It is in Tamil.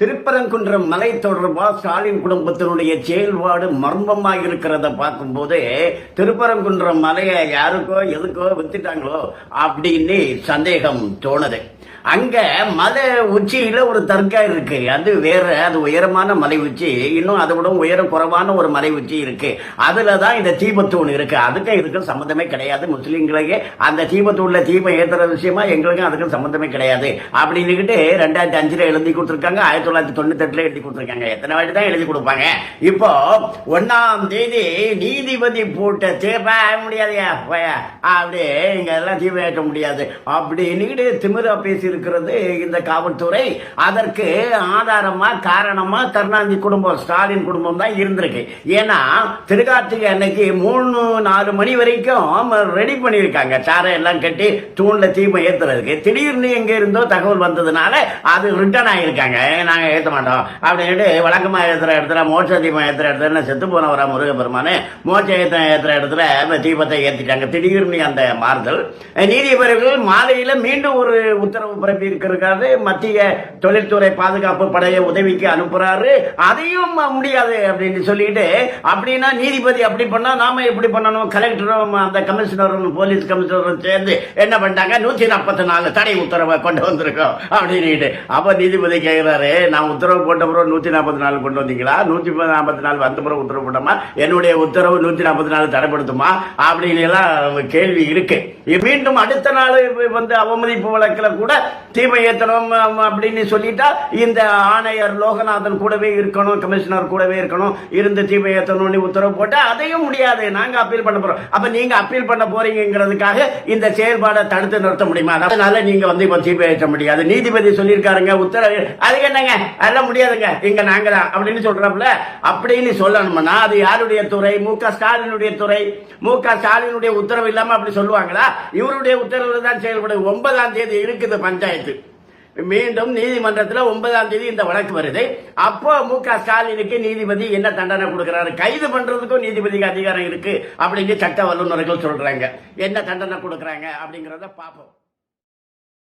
திருப்பரங்குன்றம் மலை தொடர்பாக ஸ்டாலின் குடும்பத்தினுடைய செயல்பாடு மர்மமாக இருக்கிறத பார்க்கும்போது திருப்பரங்குன்றம் மலையை யாருக்கோ எதுக்கோ வித்துட்டாங்களோ அப்படின்னு சந்தேகம் தோணுது. அங்க மலை உச்சியில ஒரு தர்கா இருக்கு. அது வேற அது உயரமான மலை உச்சி. இன்னும் அதை விட உயரம் குறைவான ஒரு மலை உச்சி இருக்கு. அதுல தான் இந்த தீபத்தூண் இருக்கு. அதுக்கும் இதுக்கும் சம்மந்தமே கிடையாது. முஸ்லீம்களுக்கு அந்த தீபத்தூண்ல தீபம் ஏத்துற விஷயமா எங்களுக்கும் அதுக்கும் சம்மந்தமே கிடையாது. அப்படின்னுக்கிட்டு ரெண்டாயிரத்தி அஞ்சுல எழுதி கொடுத்துருக்காங்க. ஆயிரத்தி தொள்ளாயிரத்தி தொண்ணூத்தி எட்டுல எழுதி கொடுத்துருக்காங்க. எத்தனை வாட்டி தான் எழுதி கொடுப்பாங்க. இப்போ ஒன்னாம் தேதி நீதிபதி போட்ட தீப முடியாது அப்படி இங்க எல்லாம் தீபம் ஏற்ற முடியாது. அப்படின்னு திமிரா பேசியிருக்கிறது இந்த காவல்துறை. அதற்கு ஆதாரமா காரணமா கருணாநிதி குடும்பம் ஸ்டாலின் குடும்பம் தான் இருந்திருக்கு. ஏன்னா திருக்கார்த்திகை அன்னைக்கு மூணு நாலு மணி வரைக்கும் ரெடி பண்ணியிருக்காங்க. சாரை எல்லாம் கட்டி தூண்ல தீமை ஏத்துறதுக்கு. திடீர்னு எங்க இருந்தோ தகவல் வந்ததுனால அது ரிட்டர்ன் ஆகியிருக்காங்க நாங்கள் ஏற்ற மாட்டோம். அப்படின்ட்டு வழக்கமாக ஏற்றுற இடத்துல மோட்ச தீபம் ஏற்றுற இடத்துல செத்து போனவரா முருகப்பெருமானு மோட்ச ஏற்ற ஏற்றுற இடத்துல தீபத்தை ஏற்றிட்டாங்க திடீர்னு அந்த மாறுதல். நீதிபதிகள் மாலையில் மீண்டும் ஒரு உத்தரவு பிறப்பி இருக்கிறது மத்திய தொழில்துறை பாதுகாப்பு படையை உதவிக்கு அனுப்புறாரு. அதையும் முடியாது அப்படின்னு சொல்லிட்டு அப்படின்னா நீதிபதி அப்படி பண்ணா நாம எப்படி பண்ணணும்? கலெக்டரும் அந்த கமிஷனரும் போலீஸ் கமிஷனரும் சேர்ந்து என்ன பண்ணிட்டாங்க? நூற்றி நாற்பத்தி நாலு தடை உத்தரவை கொண்டு வந்திருக்கோம். அப்படின்னுட்டு. அப்போ நீதிபதி கேட்குறாரு நான் உத்தரவு போட்ட பிறகு நூத்தி நாற்பத்தி நாலு கொண்டு வந்தீங்களா? நூத்தி நாற்பத்தி நாலு வந்த பிறகு உத்தரவு போட்டோமா? என்னுடைய உத்தரவு நூத்தி நாற்பத்தி நாலு தடைப்படுத்துமா? அப்படின்னு எல்லாம் கேள்வி இருக்கு. மீண்டும் அடுத்த நாள் வந்து அவமதிப்பு வழக்கில் கூட தீமை ஏத்தணும் அப்படின்னு சொல்லிட்டா இந்த ஆணையர் லோகநாதன் கூடவே இருக்கணும் கமிஷனர் கூடவே இருக்கணும் இருந்து தீமை ஏத்தணும்னு உத்தரவு போட்டா அதையும் முடியாது. நாங்க அப்பீல் பண்ண போறோம். அப்ப நீங்க அப்பீல் பண்ண போறீங்கிறதுக்காக இந்த செயல்பாடை தடுத்து நிறுத்த முடியுமா? அதனால நீங்க வந்து இப்ப தீமை ஏற்ற முடியாது. நீதிபதி சொல்லியிருக்காருங்க உத்தரவு அது என்னங்க? அதெல்லாம் முடியாதுங்க. இங்க நாங்க தான் அப்படின்னு சொல்றோம்ல அப்படின்னு சொல்லணும்னா அது யாருடைய துறை? மு க ஸ்டாலினுடைய துறை. மு க ஸ்டாலினுடைய உத்தரவு இல்லாம அப்படி சொல்லுவாங்களா? இவருடைய உத்தரவு தான் செயல்படும். ஒன்பதாம் தேதி இருக்குது பஞ்சாயத்து. மீண்டும் நீதிமன்றத்தில் ஒன்பதாம் தேதி இந்த வழக்கு வருது. அப்போ மு க ஸ்டாலினுக்கு நீதிபதி என்ன தண்டனை கொடுக்கிறாரு? கைது பண்றதுக்கும் நீதிபதிக்கு அதிகாரம் இருக்கு. அப்படின்னு சட்ட வல்லுநர்கள் சொல்றாங்க. என்ன தண்டனை கொடுக்குறாங்க அப்படிங்கிறத பார்ப்போம்.